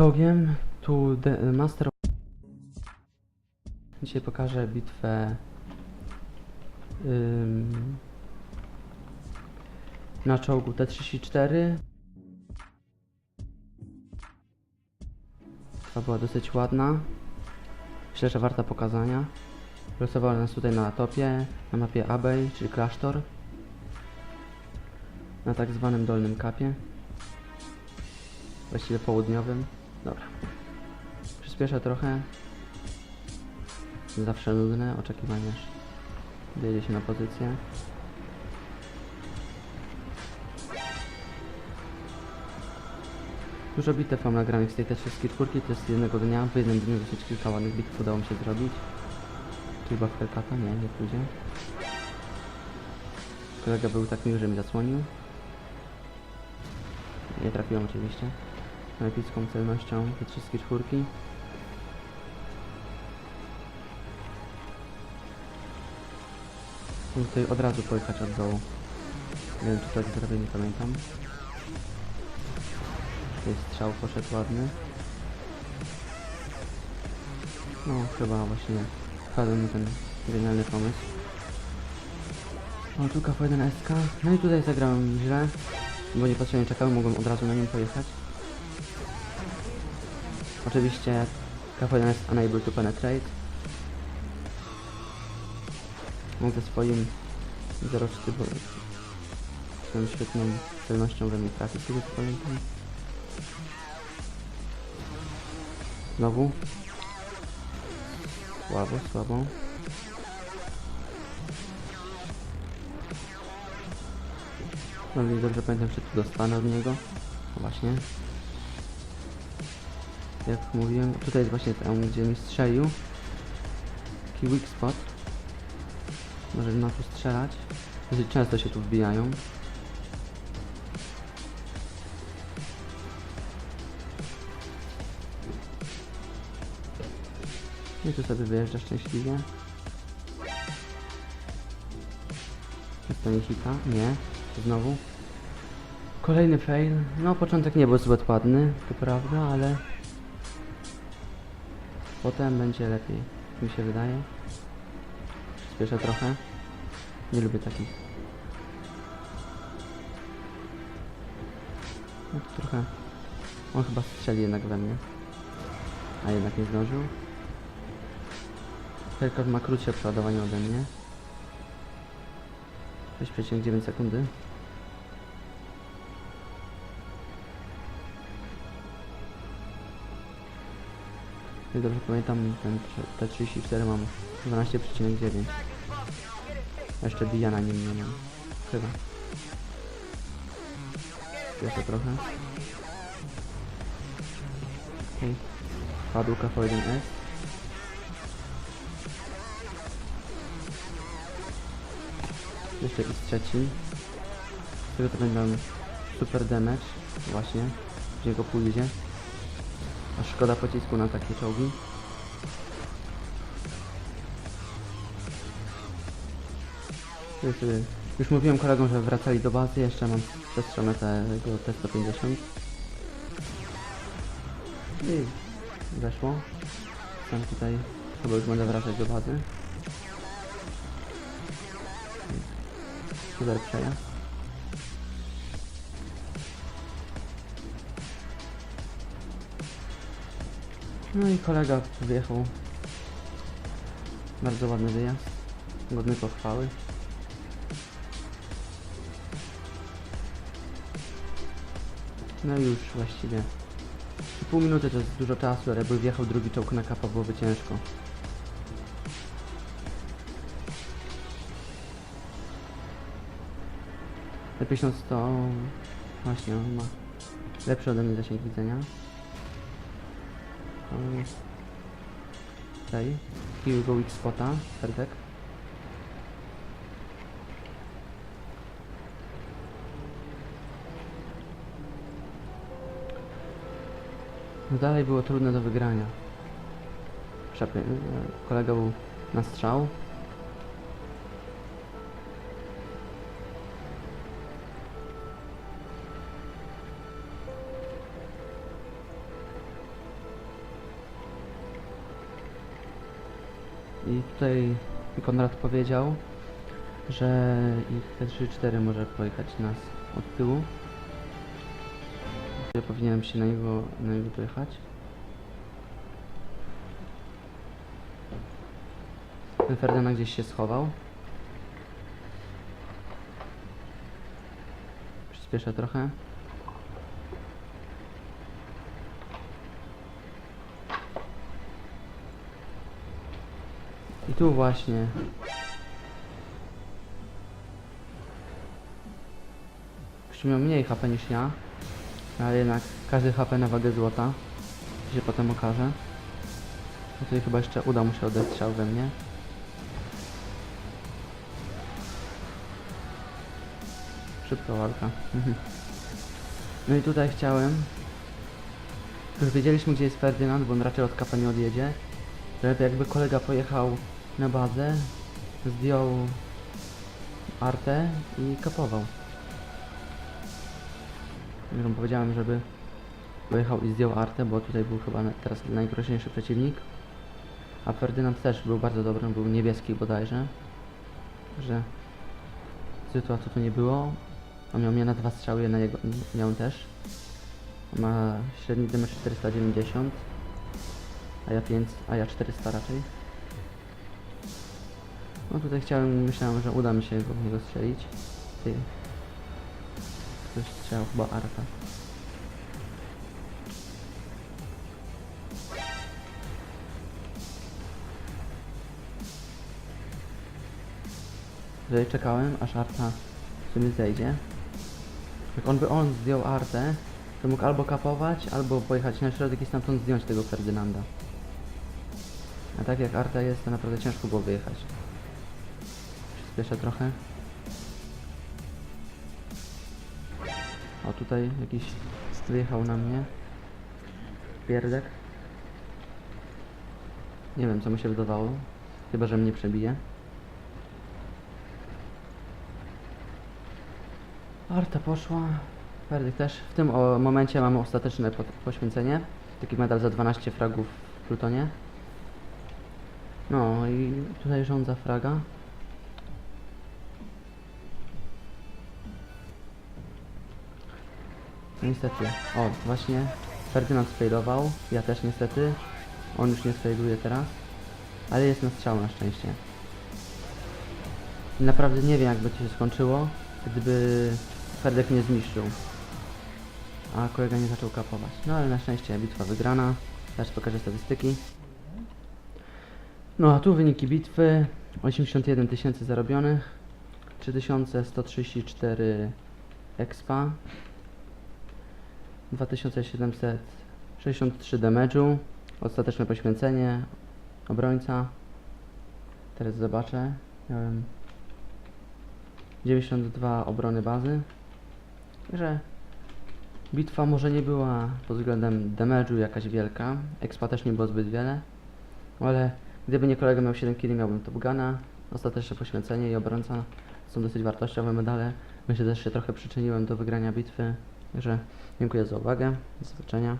czołgiem. Tu de- Master. Dzisiaj pokażę bitwę. ym, na czołgu T34. Ta była dosyć ładna. Myślę, że warta pokazania. Losował nas tutaj na topie, na mapie Abbey, czyli klasztor. Na tak zwanym dolnym kapie. Właściwie południowym. Dobra. Przyspieszę trochę. Zawsze nudne oczekiwanie, aż się na pozycję. Dużo bitew mam nagranych z tej też wszystkie czwórki, to jest jednego dnia. W jednym dniu dosyć kilka ładnych bitew udało mi się zrobić. Czy chyba Hellcata? Nie, nie pójdzie. Kolega był tak miły, że mi zasłonił. Nie trafiłem oczywiście. Epicką celnością te wszystkie czwórki. Mógł tutaj od razu pojechać od dołu. Nie wiem czy tak zrobię, nie pamiętam. Tutaj strzał poszedł ładny. No chyba właśnie wpadł mi ten genialny pomysł. O, tu KF1 SK. No i tutaj zagrałem źle, bo niepotrzebnie czekałem, mogłem od razu na nim pojechać. Oczywiście KF1 jest unable to penetrate. Mógł ze swoim 0,4 bo swoją świetną celnością we mnie trafić, z tego pamiętam. Znowu. Słabo, słabo. No i dobrze pamiętam, czy tu dostanę od niego. No właśnie. Jak mówiłem, tutaj jest właśnie tam, gdzie mi strzelił. Taki weak spot. Może na tu strzelać. Dosyć często się tu wbijają. I tu sobie wyjeżdża szczęśliwie. Jest to nie hita? Nie. Znowu. Kolejny fail. No początek nie był zbyt ładny, to prawda, ale... Potem będzie lepiej, mi się wydaje. Spieszę trochę. Nie lubię takich. No to trochę... On chyba strzeli jednak we mnie. A jednak nie zdążył. Hellcat ma krótsze przeładowanie ode mnie. 6,9 sekundy. Jak dobrze pamiętam, ten T34 mam 12,9. Jeszcze bija na nim nie mam. Chyba. Jeszcze trochę. Okej. Padł KV1S. Jeszcze jest trzeci. Z tego to będą super damage. Właśnie. Gdzie go pójdzie. A szkoda pocisku na takie czołgi. Y, Już mówiłem kolegom, że wracali do bazy. Jeszcze mam przestrzone tego T-150. I weszło. Tam tutaj chyba już będę wracać do bazy. Super przejazd. No i kolega wyjechał. Bardzo ładny wyjazd. Godny pochwały. No już właściwie. Pół minuty to jest dużo czasu, ale jakby wjechał drugi czołg na kapa byłoby ciężko. T-1100 właśnie on ma lepszy ode mnie zasięg widzenia. Jest tutaj. Here go weak spota, Ferdek. No dalej było trudne do wygrania. Przepie- kolega był na strzał. I tutaj Konrad powiedział, że ich T34 może pojechać nas od tyłu. Ja powinienem się na niego, na niego pojechać. Ten Ferdynand gdzieś się schował. Przyspieszę trochę. Tu właśnie. Ktoś miał mniej HP niż ja, ale jednak każdy HP na wagę złota. Się potem okaże. No tutaj chyba jeszcze uda mu się odestrzał we mnie. Szybka walka. Mhm. No i tutaj chciałem. Już wiedzieliśmy gdzie jest Ferdynand, bo on raczej od kapa nie odjedzie. Żeby jakby kolega pojechał na bazę, zdjął artę i kapował. Mu powiedziałem, żeby pojechał i zdjął artę, bo tutaj był chyba teraz najgroźniejszy przeciwnik. A Ferdynand też był bardzo dobry, był niebieski bodajże. Że sytuacji tu nie było. On miał mnie na dwa strzały, na jego miał też. Ma średni damage 490. A ja 5, a ja 400 raczej. No tutaj chciałem, myślałem, że uda mi się go w niego strzelić. Ty. Ktoś strzał chyba Arta. Tutaj czekałem, aż Arta sobie zejdzie. Jak on by on zdjął Artę, to mógł albo kapować, albo pojechać na środek i stamtąd zdjąć tego Ferdynanda. A tak jak Arta jest, to naprawdę ciężko było wyjechać. Przyspieszę trochę. O, tutaj jakiś wyjechał na mnie. Pierdek. Nie wiem, co mu się wydawało. Chyba, że mnie przebije. Arta poszła. Werdykt też. W tym momencie mamy ostateczne po, poświęcenie. Taki medal za 12 fragów w Plutonie. No i tutaj rządza fraga. Niestety. O, właśnie Ferdynand sfailował. Ja też niestety. On już nie sfailuje teraz. Ale jest na strzał na szczęście. Naprawdę nie wiem jakby to się skończyło, gdyby Ferdek nie zniszczył. A kolega nie zaczął kapować. No ale na szczęście bitwa wygrana. Teraz pokażę statystyki. No a tu wyniki bitwy. 81 tysięcy zarobionych. 3134 expa. 2763 damage'u. Ostateczne poświęcenie. Obrońca. Teraz zobaczę. Miałem 92 obrony bazy. Także bitwa może nie była pod względem damage'u jakaś wielka. Expa też nie było zbyt wiele. Ale gdyby nie kolega miał 7 kg, miałbym Top Guna. Ostateczne poświęcenie i obrońca są dosyć wartościowe medale. Myślę, że też się trochę przyczyniłem do wygrania bitwy. Także dziękuję za uwagę. Do zobaczenia.